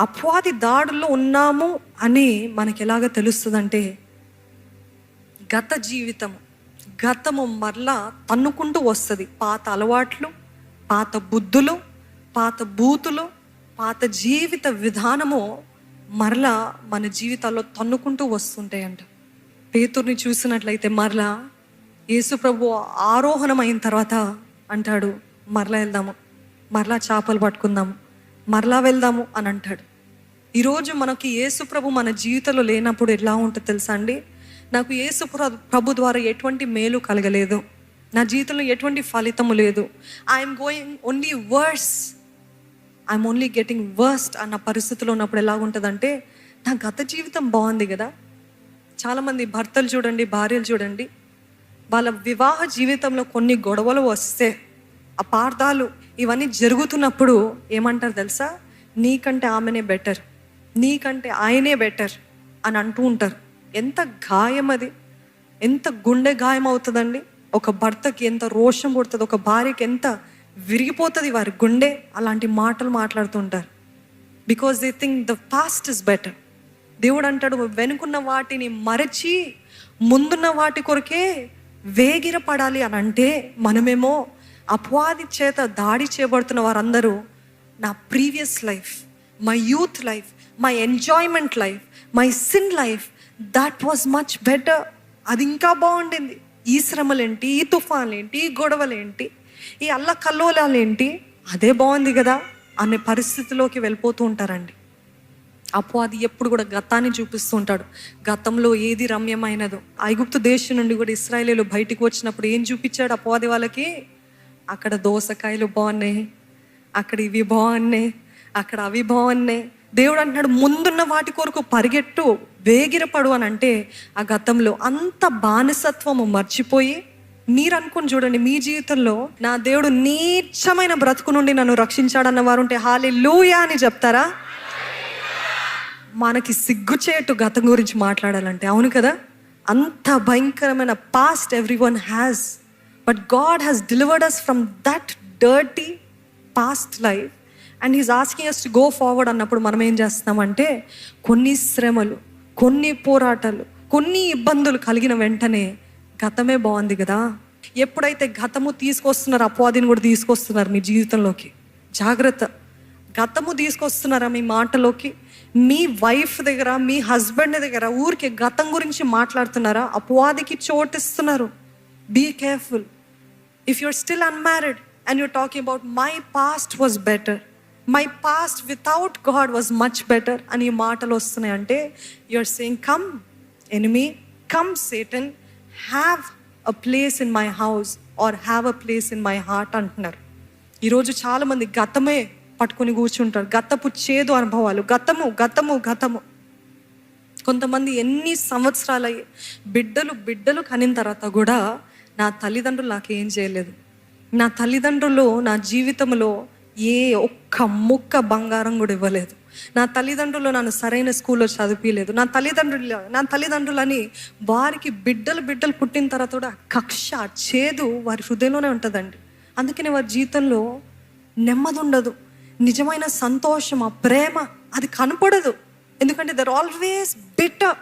అపవాది దాడుల్లో ఉన్నాము అని మనకి ఎలాగ తెలుస్తుందంటే గత జీవితం గతము మరలా తన్నుకుంటూ వస్తుంది. పాత అలవాట్లు పాత బుద్ధులు పాత బూతులు పాత జీవిత విధానము మరలా మన జీవితాల్లో తన్నుకుంటూ వస్తుంటాయంట. పేతుర్ని చూసినట్లయితే మరలా యేసు ప్రభు ఆరోహణం అయిన తర్వాత అంటాడు మరలా వెళ్దాము మరలా చేపలు పట్టుకుందాము మరలా వెళ్దాము అని అంటాడు. ఈరోజు మనకి యేసు ప్రభు మన జీవితంలో లేనప్పుడు ఎలా ఉంటుంది తెలుసా అండి? నాకు యేసు ప్రభు ద్వారా ఎటువంటి మేలు కలగలేదు. నా జీవితంలో ఎటువంటి ఫలితము లేదు. I'm going only worse I'm only getting worst అన్న పరిస్థితిలో ఉన్నప్పుడు ఎలా ఉంటుందంటే నా గత జీవితం బాగుంది కదా. చాలామంది భర్తలు చూడండి భార్యలు చూడండి. వాళ్ళ వివాహ జీవితంలో కొన్ని గొడవలు వస్తే అపార్థాలు ఇవన్నీ జరుగుతున్నప్పుడు ఏమంటారు తెలుసా? నీకంటే ఆమెనే బెటర్ నీకంటే ఆయనే బెటర్ అని అంటూ ఉంటారు. ఎంత గాయం అది? ఎంత గుండె గాయం అవుతుందండి? ఒక భర్తకి ఎంత రోషం పుడుతుంది? ఒక భార్యకి ఎంత విరిగిపోతుంది వారి గుండె? అలాంటి మాటలు మాట్లాడుతుంటారు because they think the past is better దేవుడు అంటాడు వెనుకున్న వాటిని మరచి ముందున్న వాటి కొరకే వేగిర పడాలి అని అంటే మనమేమో అపవాది చేత దాడి చేయబడుతున్న వారందరూ నా previous life my youth life my enjoyment life my sin life that was much better అది ఇంకా బాగుండింది. ఈ శ్రమలేంటి ఈ తుఫాన్లేంటి ఈ గొడవలేంటి ఈ అల్ల కల్లోలాలేంటి అదే బాగుంది కదా అనే పరిస్థితిలోకి వెళ్ళిపోతూ ఉంటారండి. అపవాది ఎప్పుడు కూడా గతాన్ని చూపిస్తూ ఉంటాడు. గతంలో ఏది రమ్యమైనదో. ఐగుప్తు దేశం నుండి కూడా ఇస్రాయేలీలు బయటికి వచ్చినప్పుడు ఏం చూపించాడు అపవాది వాళ్ళకి? అక్కడ దోసకాయలు బాగున్నాయి అక్కడ ఇవి బాగున్నాయి అక్కడ అవి బాగున్నాయి దేవుడు అంటున్నాడు ముందున్న వాటి కొరకు పరిగెట్టు వేగిరపడు అని అంటే ఆ గతంలో అంత బానిసత్వము మర్చిపోయి మీరు అనుకుని చూడండి మీ జీవితంలో నా దేవుడు నీచమైన బ్రతుకు నుండి నన్ను రక్షించాడన్న వారు ఉంటే హాలి అని చెప్తారా? మనకి సిగ్గుచేటు గతం గురించి మాట్లాడాలంటే అవును కదా అంత భయంకరమైన past everyone has but God has delivered us from that dirty past life and he's asking us to go forward అన్నప్పుడు మనం ఏం చేస్తున్నామంటే కొన్ని శ్రమలు కొన్ని పోరాటాలు కొన్ని ఇబ్బందులు కలిగిన వెంటనే గతమే బాగుంది కదా. ఎప్పుడైతే గతము తీసుకొస్తున్నారో అపవాదిని కూడా తీసుకొస్తున్నారు మీ జీవితంలోకి? జాగ్రత్త. గతము తీసుకొస్తున్నారా మీ మాటలోకి? మీ వైఫ్ దగ్గర మీ హస్బెండ్ దగ్గర ఊరికి గతం గురించి మాట్లాడుతున్నారా? అపవాదికి చోటిస్తున్నారు. Be careful if you're still unmarried and you're talking about my past was better my past without God was much better అని ఈ మాటలు వస్తున్నాయి అంటే you're saying come enemy come Satan have a place in my house or have a place in my heart అంటున్నారు. ఈరోజు చాలామంది గతమే పట్టుకొని కూర్చుంటారు. గతపు చేదు అనుభవాలు. గతము గతము గతము. కొంతమంది ఎన్ని సంవత్సరాలు అయ్యి బిడ్డలు బిడ్డలు కనిన తర్వాత కూడా నా తల్లిదండ్రులు నాకు ఏం చేయలేదు. నా తల్లిదండ్రులు నా జీవితంలో ఏ ఒక్క ముక్క బంగారం కూడా ఇవ్వలేదు. నా తల్లిదండ్రులు నన్ను సరైన స్కూల్లో చదివిలేదు నా తల్లిదండ్రులు నా తల్లిదండ్రులని వారికి బిడ్డలు బిడ్డలు పుట్టిన తర్వాత కూడా కక్ష చేదు వారి హృదయంలోనే ఉంటుందండి. అందుకని వారి జీవితంలో నెమ్మది ఉండదు నిజమైన సంతోషం ఆ ప్రేమ అది కనపడదు. ఎందుకంటే దర్ ఆల్వేస్ బెటర్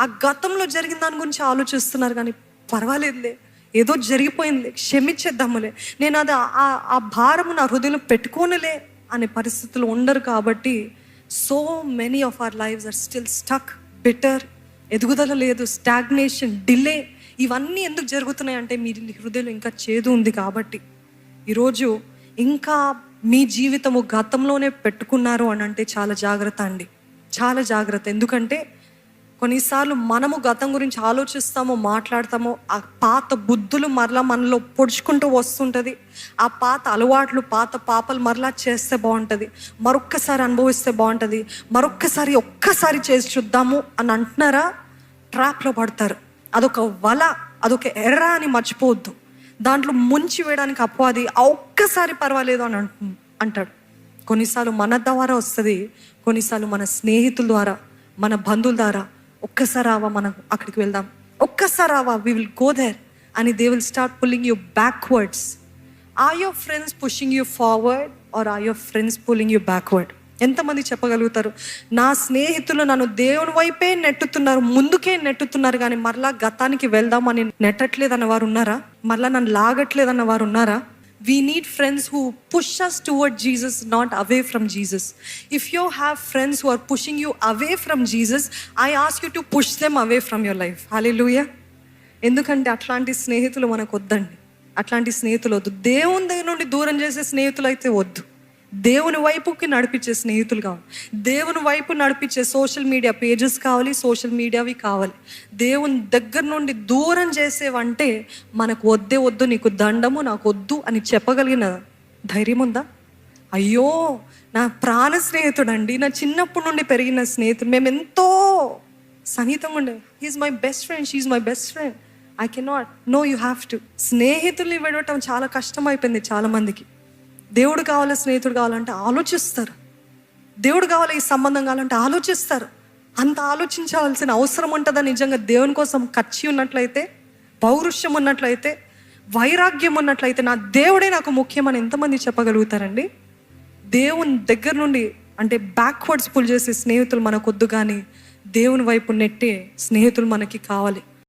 ఆ గతంలో జరిగిన దాని గురించి ఆలోచిస్తున్నారు కానీ పర్వాలేదులే. ఏదో జరిగిపోయింది. క్షమించేద్దాములే. నేను అది ఆ- భారము నా హృదయంలో పెట్టుకోనులే అనే పరిస్థితులు ఉండరు కాబట్టి so many of our lives are still stuck better ఎదుగుదల లేదు. స్టాగ్నేషన్ డిలే ఇవన్నీ ఎందుకు జరుగుతున్నాయి అంటే మీ హృదయంలో ఇంకా చేదు ఉంది కాబట్టి. ఈరోజు ఇంకా మీ జీవితము గతంలోనే పెట్టుకున్నారు అని అంటే చాలా జాగ్రత్త అండి. చాలా జాగ్రత్త. ఎందుకంటే కొన్నిసార్లు మనము గతం గురించి ఆలోచిస్తాము మాట్లాడతాము ఆ పాత బుద్ధులు మరలా మనలో పొడుచుకుంటూ వస్తుంటుంది. ఆ పాత అలవాట్లు పాత పాపలు మరలా చేస్తే బాగుంటుంది. మరొక్కసారి అనుభవిస్తే బాగుంటుంది. మరొక్కసారి ఒక్కసారి చేసి చూద్దాము అని అంటున్నారా? ట్రాప్లో పడతారు. అదొక వల అదొక ఎర్ర అని మర్చిపోవద్దు. దాంట్లో ముంచి వేయడానికి అపవాది ఒక్కసారి పర్వాలేదు అని అంటు అంటాడు. కొన్నిసార్లు మన ద్వారా వస్తుంది కొన్నిసార్లు మన స్నేహితుల ద్వారా మన బంధువుల ద్వారా. ఒక్కసారావా మనం అక్కడికి వెళ్దాం. ఒక్కసారి వి విల్ గో దేర్ అని they will start pulling you backwards or your friends pushing you forward or or your friends pulling you backward ఎంతమంది చెప్పగలుగుతారు? నా స్నేహితులు నన్ను దేవుని వైపే నెట్టుతున్నారు ముందుకే నెట్టుతున్నారు కానీ మరలా గతానికి వెళ్దామని నెట్టట్లేదన్న వారు ఉన్నారా? మరలా నన్ను లాగట్లేదన్న వారు ఉన్నారా? we need friends who push us toward Jesus not away from Jesus if you have friends who are pushing you away from Jesus I ask you to push them away from your life హాలే ఎందుకంటే అట్లాంటి స్నేహితులు మనకు వద్దండి అట్లాంటి స్నేహితులు వద్దు దేవుని దగ్గర నుండి దూరం చేసే స్నేహితులు అయితే వద్దు దేవుని వైపుకి నడిపించే స్నేహితులు కావాలి దేవుని వైపు నడిపించే సోషల్ మీడియా పేజెస్ కావాలి సోషల్ మీడియావి కావాలి. దేవుని దగ్గర నుండి దూరం చేసేవంటే మనకు వద్దే వద్దు నీకు దండము నాకు వద్దు అని చెప్పగలిగిన ధైర్యం ఉందా? అయ్యో నా ప్రాణ స్నేహితుడు అండి నా చిన్నప్పటి నుండి పెరిగిన స్నేహితుడు. మేము ఎంతో సన్నిహితంగా ఉండే. He's my best friend she's my best friend I cannot no you have to స్నేహితుల్ని విడవటం చాలా కష్టం అయిపోయింది చాలామందికి. దేవుడు కావాలి స్నేహితుడు కావాలంటే ఆలోచిస్తారు. దేవుడు కావాలి ఈ సంబంధం కావాలంటే ఆలోచిస్తారు. అంత ఆలోచించాల్సిన అవసరం ఉంటుందా నిజంగా దేవుని కోసం ఖర్చు ఉన్నట్లయితే పౌరుషం ఉన్నట్లయితే వైరాగ్యం ఉన్నట్లయితే నా దేవుడే నాకు ముఖ్యమని ఎంతమంది చెప్పగలుగుతారండి? దేవుని దగ్గర నుండి అంటే బ్యాక్వర్డ్స్ పుల్ చేసే స్నేహితులు మనకొద్దు కానీ దేవుని వైపు నెట్టే స్నేహితులు మనకి కావాలి.